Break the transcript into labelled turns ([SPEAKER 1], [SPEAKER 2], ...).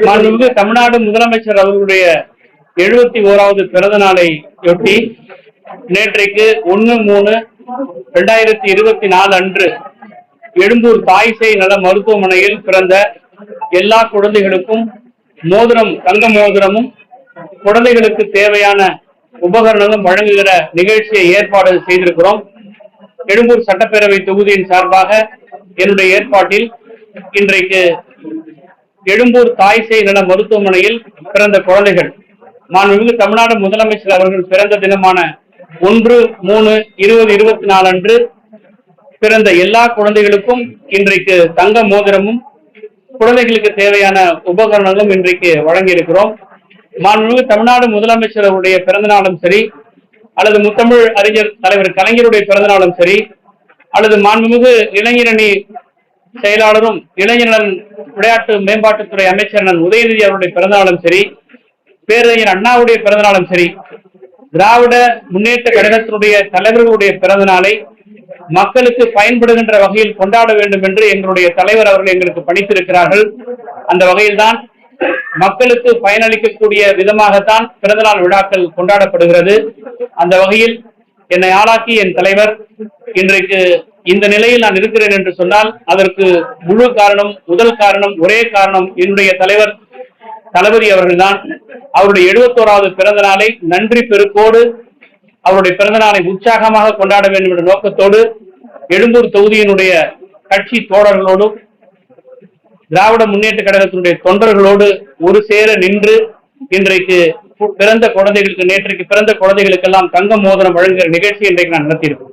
[SPEAKER 1] மாண்புமிகு தமிழ்நாடு முதலமைச்சர் அவர்களுடைய எழுபத்தி ஓராவது பிறந்த நாளையொட்டி நேற்றைக்கு ஒன்னு மூணு ரெண்டாயிரத்தி இருபத்தி நாலு அன்று எழும்பூர் தாய்சை நல மருத்துவமனையில் பிறந்த எல்லா குழந்தைகளுக்கும் மோதிரம் தங்க மோதிரமும் குழந்தைகளுக்கு தேவையான உபகரணங்களும் வழங்குகிற நிகழ்ச்சியை ஏற்பாடு செய்திருக்கிறோம். எழும்பூர் சட்டப்பேரவை தொகுதியின் சார்பாக என்னுடைய ஏற்பாட்டில் இன்றைக்கு எழும்பூர் தாய்சேய் நல மருத்துவமனையில் பிறந்த குழந்தைகள். மாண்புமிகு தமிழ்நாடு முதலமைச்சர் அவர்கள் பிறந்த தினமான ஒன்று மூணு இருபது இருபத்தி நாலு அன்று பிறந்த எல்லா குழந்தைகளுக்கும் இன்றைக்கு தங்க மோதிரமும் குழந்தைகளுக்கு தேவையான உபகரணங்களும் இன்றைக்கு வழங்கி இருக்கிறோம் மாண்புமிகு தமிழ்நாடு முதலமைச்சர் அவருடைய பிறந்த நாளும் சரி அல்லது முத்தமிழ் அறிஞர் தலைவர் கலைஞருடைய பிறந்த நாளும் சரி அல்லது மாண்புமிகு இளைஞரணி செயலாளரும் இளைஞர் விளையாட்டு மேம்பாட்டுத்துறை அமைச்சர் உதயநிதி அவருடைய பிறந்தநாளும் சரி பேரறிஞர் அண்ணாவுடைய பிறந்தநாளும் சரி திராவிட முன்னேற்ற கழகத்தினுடைய தலைவர்களுடைய பிறந்த நாளை மக்களுக்கு பயன்படுகின்ற வகையில் கொண்டாட வேண்டும் என்று எங்களுடைய தலைவர் அவர்கள் எங்களுக்கு பணித்திருக்கிறார்கள். அந்த வகையில்தான் மக்களுக்கு பயனளிக்கக்கூடிய விதமாகத்தான் பிறந்தநாள் விழாக்கள் கொண்டாடப்படுகிறது. அந்த வகையில் என்னை ஆளாக்கி என் தலைவர் இன்றைக்கு இந்த நிலையில் நான் இருக்கிறேன் என்று சொன்னால் அதற்கு முழு காரணம் முதல் காரணம் ஒரே காரணம் என்னுடைய தலைவர் தளபதி அவர்கள்தான். அவருடைய எழுபத்தோராவது பிறந்த நாளை நன்றி பெருக்கோடு அவருடைய பிறந்த நாளை உற்சாகமாக கொண்டாட வேண்டும் என்ற நோக்கத்தோடு எழும்பூர் தொகுதியினுடைய கட்சி தோழர்களோடும் திராவிட முன்னேற்ற கழகத்தினுடைய தொண்டர்களோடு ஒரு சேர நின்று இன்றைக்கு பிறந்த குழந்தைகளுக்கு நேற்றைக்கு பிறந்த குழந்தைகளுக்கெல்லாம் தங்க மோதனம் வழங்குகிற நிகழ்ச்சி இன்றைக்கு நான் நடத்தியிருக்கேன்